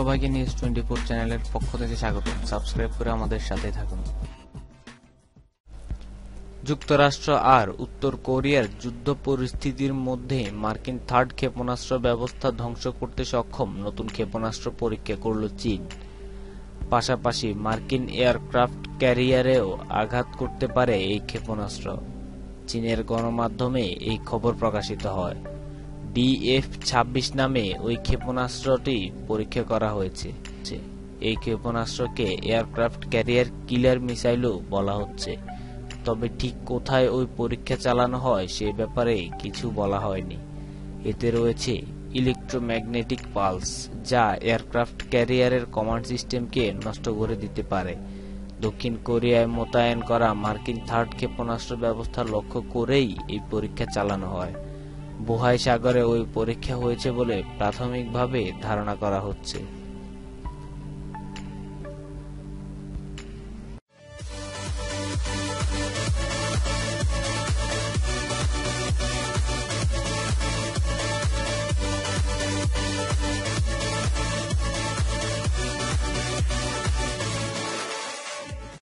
সবাইকে news twenty four চ্যানেলের পক্ষ থেকে স্বাগত। সাবস্ক্রাইব করে আমাদের সাথে থাকুন। যুক্তরাষ্ট্র আর উত্তর কোরিয়ার যুদ্ধ পরিস্থিতির মধ্যে মার্কিন থার্ড ক্ষেপণাস্ত্র ব্যবস্থা ধ্বংস করতে সক্ষম নতুন ক্ষেপণাস্ত্র পরীক্ষা করল চীন। পাশাপাশি মার্কিন এয়ারক্রাফট ক্যারিয়ারেও আঘাত করতে পারে এই ক্ষেপণাস্ত্র। চীনের গণমাধ্যমে এই খবর প্রকাশিত হয়। ডিএফ ছাব্বিশ নামে ওই ক্ষেপণাস্ত্রটি পরীক্ষা করা হয়েছে। এই ক্ষেপণাস্ত্রকে এয়ারক্রাফট ক্যারিয়ার কিলার মিসাইলও বলা হচ্ছে। তবে ঠিক কোথায় ওই পরীক্ষা চালানো হয় সে ব্যাপারে কিছু বলা হয়নি। এতে রয়েছে ইলেকট্রোম্যাগনেটিক পালস, যা এয়ারক্রাফট ক্যারিয়ারের কমান্ড সিস্টেমকে নষ্ট করে দিতে পারে। দক্ষিণ কোরিয়ায় মোতায়েন করা মার্কিন থার্ড ক্ষেপণাস্ত্র ব্যবস্থা লক্ষ্য করেই এই পরীক্ষা চালানো হয়। বোহাই সাগরে ওই পরীক্ষা হয়েছে বলে প্রাথমিকভাবে ধারণা করা হচ্ছে।